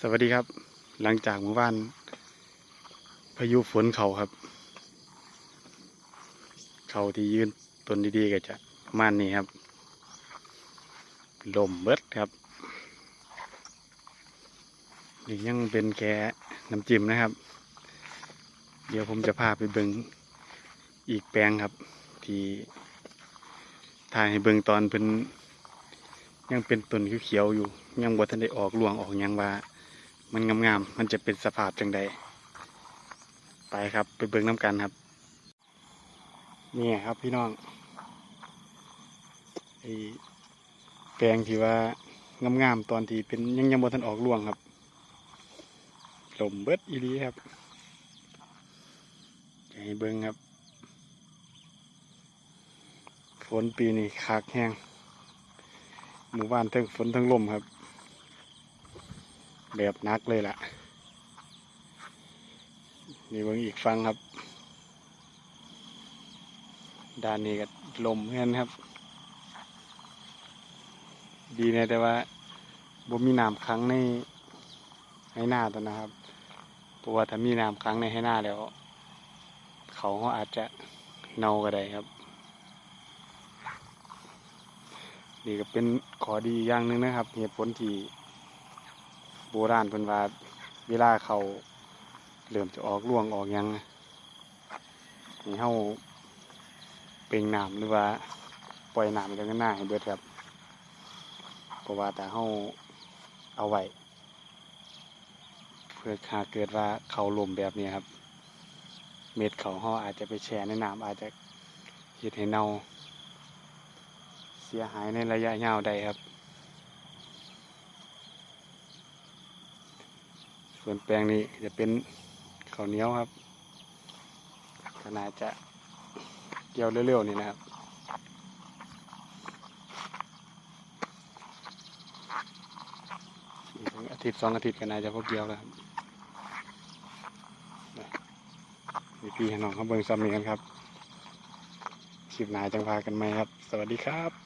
สวัสดีครับ หลังจากเมื่อวานพายุฝนเขาครับ เขาที่ยืนต้นดีๆก็จะประมาณนี้ครับ ลมเบิดครับนี่ยังเป็นแค่น้ำจิ้มนะครับ เดี๋ยวผมจะพาไปเบิงอีกแปลงครับ ที่ถ่ายให้เบิงตอนเป็นยังเป็นต้นเขียวๆอยู่ ยังบ่ทันได้ออกรวงออกยังว่า มันงามๆมันจะเป็นสภาพจังใดไปครับ ไปเบิ่งน้ำกันครับ นี่ครับพี่น้องไอแปลงที่ว่างามๆตอนที่เป็นยังยังบ่ทันออกรวงครับลมเบิดอีดีครับให้เบิ่งครับฝนปีนี้คากแห้งหมู่บ้านทั้งฝนทั้งลมครับ แบบนักเลยล่ะ นี่เบิ่งอีกฟังครับ ด้านนี้ก็ลมเพื่อนครับ ดีนะแต่ว่าบ่มีน้ำค้างในให้หน้าตัวนะครับเพราะว่าถ้ามีน้ำค้างในให้หน้าแล้ว เขาเขาอาจจะเน่าก็ได้ครับ นี่ก็เป็นขอดีอย่างหนึ่งนะครับ เหตุผลที่ โบราณเป็นว่าเวลาเขาเริ่มจะออกร่วงออกยังให้เฮาเป่งน้ำหรือว่าปล่อยน้ำจากหน้าให้เบิดครับเพราะว่าแต่เฮาเอาไว้เพื่อหากเกิดว่าเขาลมแบบนี้ครับ เม็ดเขาเฮาอาจจะไปแช่ในน้ำอาจจะเฮ็ดให้เน่า เสียหายในระยะยาวได้ครับ ส่วนแปลงนี้จะเป็นข้าวเหนียวครับขนาดจะเกี่ยวเร็วๆนี่นะครับอาทิตย์สองอาทิตย์ก็น่าจะพอเกี่ยวแล้วครับนี่พี่หน้องเขาเบิ่งซ้ำนี้กันครับคลิปหนาจังพากันไหมครับ สวัสดีครับ